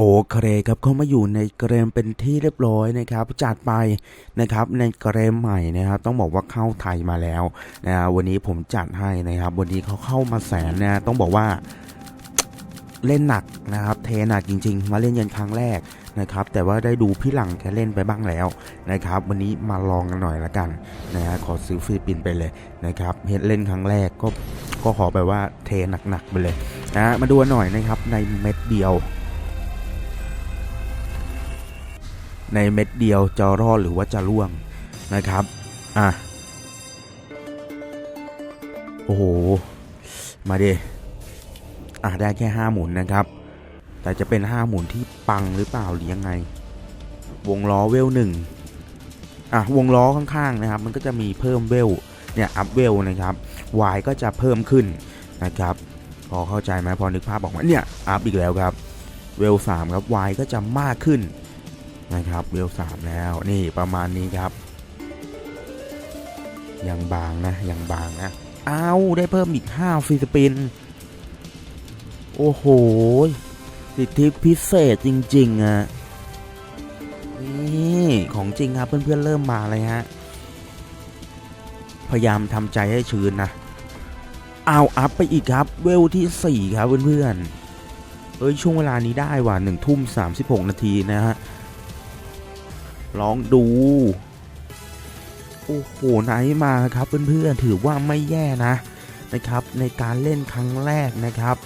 โอเคครับเข้ามาอยู่ในเกรมเป็นที่เรียบร้อยนะครับ จัดไปนะครับในเกรมใหม่นะครับต้องบอกว่าเข้าไทยมาแล้วนะวันนี้ผมจัดให้นะครับ วันนี้เขาเข้ามาแสนนะต้องบอกว่าเล่นหนักนะครับ เทหนักจริง ๆ มาเล่นยันครั้งแรกนะครับ แต่ว่าได้ดูพี่หลังแกเล่นไปบ้างแล้วนะครับ วันนี้มาลองกันหน่อยละกันนะฮะขอซื้อฟิลิปปินส์ไปเลยนะครับเฮ็ดเล่นครั้งแรกก็ก็ขอไปว่าเทหนักๆไปเลยนะมาดูหน่อยนะครับในเม็ดเดียว ในเม็ดเดียวจะรอดหรือว่าจะร่วงนะครับ อะ โอ้โห มาเดอะได้แค่ห้าหมุนนะครับ แต่จะเป็นห้าหมุนที่ปังหรือเปล่าหรือยังไง วงล้อเวลหนึ่งอะ วงล้อข้างๆนะครับ มันก็จะมีเพิ่มเวล เนี่ยอัพเวลนะครับ Y ก็จะเพิ่มขึ้นนะครับ พอเข้าใจไหมพอนึกภาพออกมาเนี่ยอัพอีกแล้วครับ เวลสามครับ Y ก็จะมากขึ้น นะครับเวลสามแล้วนี่ประมาณนี้ครับ ยังบางนะยังบางนะเอาได้เพิ่มอีก5ฟรีสปินโอ้โหสิทธิพิเศษจริง ๆอะนี่ของจริงครับเพื่อนๆเริ่มมาเลยฮะพยายามทำใจให้ชื้นนะเอาอัพไปอีกครับ เวลที่ 4 ครับเพื่อนๆเฮ้ยช่วงเวลานี้ได้ว่ะ1ทุ่ม36นาทีนะฮะ ลองดู โอ้โหไหนมาครับเพื่อนๆถือว่าไม่แย่นะนะครับ ในการเล่นครั้งแรกนะครับ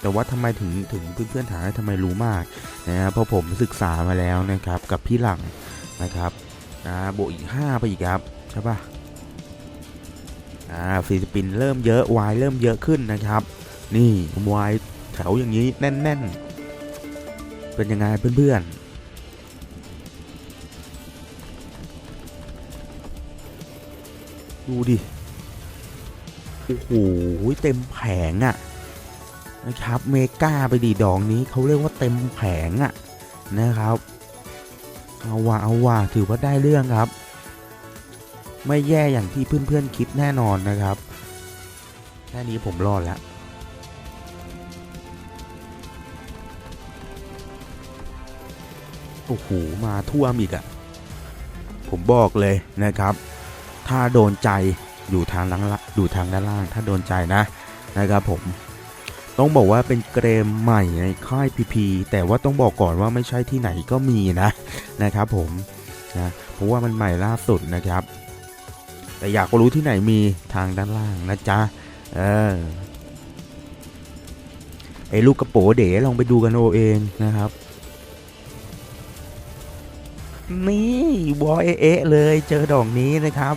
แต่ว่าทำไมถึงถึงเพื่อนๆถามว่าทำไมรู้มากนะเพราะผมศึกษามาแล้วนะครับกับพี่หลังนะครับนะบวกอีก 5 ไปอีกครับใช่ปะอ่าฟิลิปปินเริ่มเยอะวายเริ่มเยอะขึ้นนะครับ นี่วายแถวอย่างนี้แน่น ๆ เป็นยังไงเพื่อนๆ ดูดิ โอ้โห เต็มแผงอะ่ะนะครับ เมกาไปดีดองนี้เขาเรียกว่าเต็มแผงอะ่ะนะครับ เอาว่าเอาว่าถือว่าได้เรื่องครับ ไม่แย่อย่างที่เพื่อนๆคิดแน่นอนนะครับ แค่นี้ผมรอดแล้วโอ้โหมาท่วมอีกอะ่ะ ผมบอกเลยนะครับ ถ้าโดนใจอยู่ทางล่างอยู่ทางด้านล่าง ถ้าโดนใจนะนะครับผม ต้องบอกว่าเป็นเกมใหม่ในค่าย PP แต่ว่าต้องบอกก่อนว่าไม่ใช่ที่ไหนก็มีนะนะครับผมนะเพราะว่ามันใหม่ล่าสุดนะครับ แต่อยากรู้ที่ไหนมีทางด้านล่างนะจ๊ะเออไอ้ลูกกระโปเด๋ลองไปดูกันเอาเองนะครับนี่บอยเอะเลยเจอดอกนี้นะครับ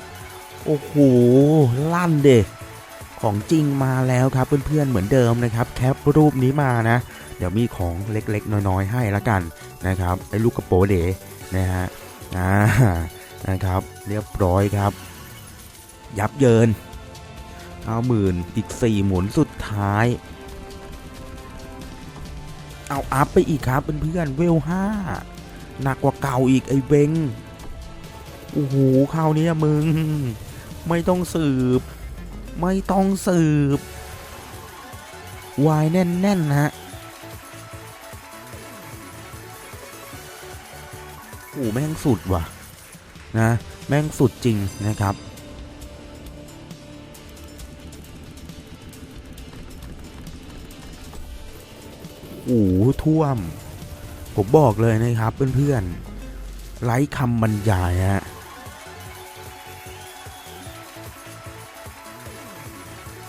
โอ้โหลั่นเด็ของจริงมาแล้วครับเพื่อนๆเหมือนเดิมนะครับแคปรูปนี้มานะ เดี๋ยวมีของเล็กๆ น้อยๆ ให้ละกันนะครับไอ้ลูกกระโปเดนะฮะอ่านะครับ เรียบร้อยครับ ยับเยินเอาหมื่นอีกสี่หมุนสุดท้าย เอาอัพไปอีกครับเพื่อนๆเวลห้าหนักกว่าเก่าอีกไอ้เบงโอ้โหคราวนี้มึง ไม่ต้องสืบ ไม่ต้องสืบ วายแน่นๆนะฮะโอ้แม่งสุดว่ะ นะ แม่งสุดจริงนะครับ โอ้โหท่วม ผมบอกเลยนะครับเพื่อนๆไร้คำบรรยายฮะ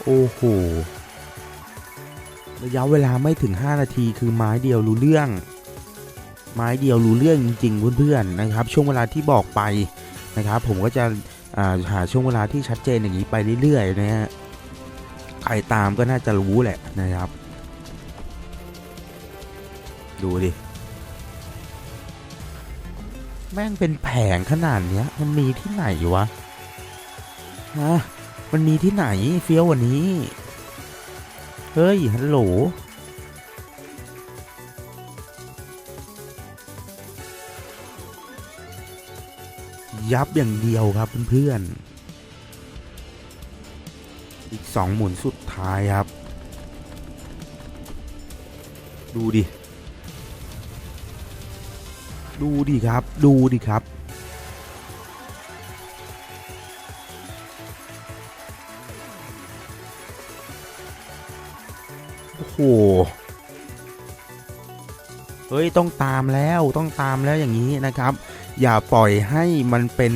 โอ้โห ระยะเวลาไม่ถึง 5 นาทีคือไม้เดียวรู้เรื่อง ไม้เดียวรู้เรื่องจริงๆเพื่อนๆนะครับ ช่วงเวลาที่บอกไปนะครับ ผมก็จะาหาช่วงเวลาที่ชัดเจนอย่างนี้ไปเรื่อยๆนะฮะใครตามก็น่าจะรู้แหละนะครับ ดูดิ แม่งเป็นแผงขนาดเนี้ย มันมีที่ไหนวะ ฮะ มันมีที่ไหนเฟี้ยวกวันนี้ เฮ้ย ฮัลโหล ยับอย่างเดียวครับเพื่อนๆ อีกสองหมุนสุดท้ายครับ ดูดิ ดูดิครับ ดูดิครับ หเฮ้ยต้องตามแล้วต้องตามแล้วอย่างนี้นะครับ อย่าปล่อยให้มันเป็น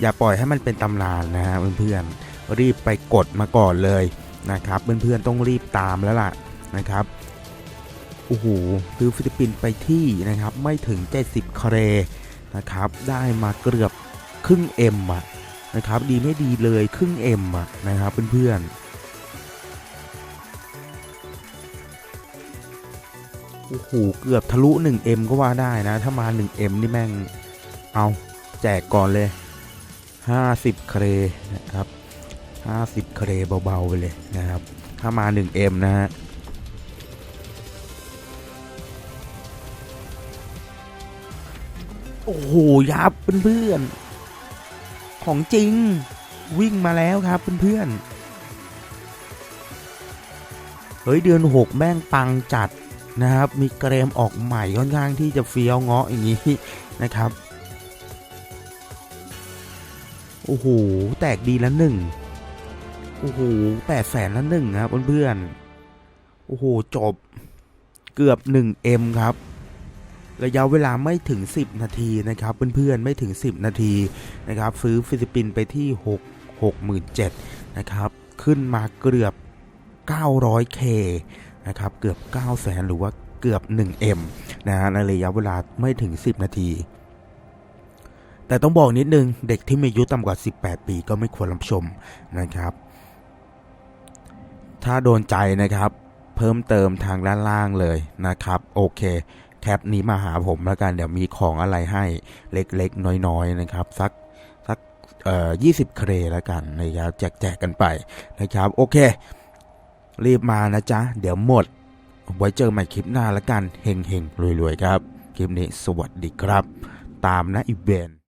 อย่าปล่อยให้มันเป็นตำนานนะฮะเพื่อนๆรีบไปกดมาก่อนเลยนะครับเพื่อนๆต้องรีบตามแล้วล่ะนะครับโอ้โหซื้อฟิลิปปินส์ไปที่นะครับไม่ถึง 70 เครนะครับ ได้มาเกือบครึ่งเอ็มอะนะครับ ดีไม่ดีเลยครึ่งเอ็มอะนะครับเพื่อนๆ โอ้โหเกือบทะลุ 1M ก็ว่าได้นะ ถ้ามา 1M นี่แม่ง เอาแจกก่อนเลย 50 เครนะครับ 50 เครเบา ๆ ไปเลยนะครับ ถ้ามา 1M นะฮะโอ้โห ยับเพื่อนๆของจริงวิ่งมาแล้วครับเพื่อนๆเฮ้ย เดือน 6 แม่งปังจัด นะครับ มีเกรมออกใหม่ค่อนข้างที่จะเฟี้ยวเงาะอย่างนี้นะครับ โอ้โห แตกดีละหนึ่งโอ้โหแปดแสนละหนึ่งครับเพื่อนๆ โอ้โห จบเกือบ 1M ครับ ระยะเวลาไม่ถึง 10 นาทีนะครับ เพื่อนๆ ไม่ถึง 10 นาทีนะครับ ซื้อฟิลิปปินส์ไปที่ 6 67,000นะครับ ขึ้นมาเกือบ 900K นะครับเกือบ900,000หรือว่าเกือบ 1M นะฮะในระยะเวลาไม่ถึง 10 นาที แต่ต้องบอกนิดนึง เด็กที่มีอายุต่ำกว่า 18 ปีก็ไม่ควรรับชมนะครับ ถ้าโดนใจนะครับ เพิ่มเติมทางด้านล่างเลยนะครับ โอเคแคปนี้มาหาผมแล้วกันเดี๋ยวมีของอะไรให้เล็กๆ น้อยๆนะครับ สักสักเอ่อยี่สิบเครแล้วกันนะครับแจกแจกกันไปนะครับ โอเค รีบมานะจ๊ะ เดี๋ยวหมด ไว้เจอใหม่คลิปหน้าละกัน เฮงเฮงรวยๆ ครับ คลิปนี้สวัสดีครับ ตามนะอีเวนต์